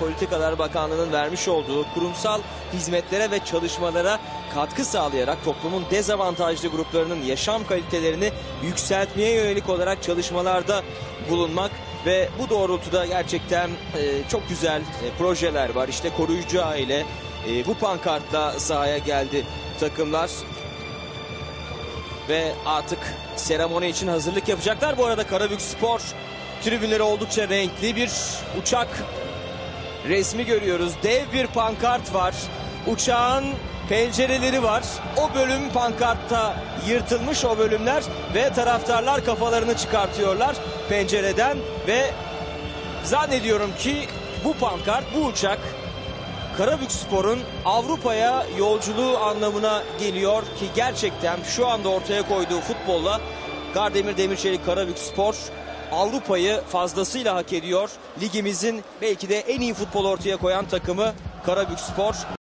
Politikalar Bakanlığı'nın vermiş olduğu kurumsal hizmetlere ve çalışmalara katkı sağlayarak toplumun dezavantajlı gruplarının yaşam kalitelerini yükseltmeye yönelik olarak çalışmalarda bulunmak ve bu doğrultuda gerçekten e, çok güzel e, projeler var. İşte koruyucu aile e, bu pankartla sahaya geldi takımlar ve artık seremoni için hazırlık yapacaklar. Bu arada Karabük Spor tribünleri oldukça renkli bir uçak resmi görüyoruz. Dev bir pankart var. Uçağın pencereleri var. O bölüm pankartta yırtılmış o bölümler ve taraftarlar kafalarını çıkartıyorlar pencereden ve zannediyorum ki bu pankart, bu uçak Karabük Spor'un Avrupa'ya yolculuğu anlamına geliyor ki gerçekten şu anda ortaya koyduğu futbolla Kardemir Demirçelik Karabük Spor Avrupa'yı fazlasıyla hak ediyor. Ligimizin belki de en iyi futbol ortaya koyan takımı Karabük Spor.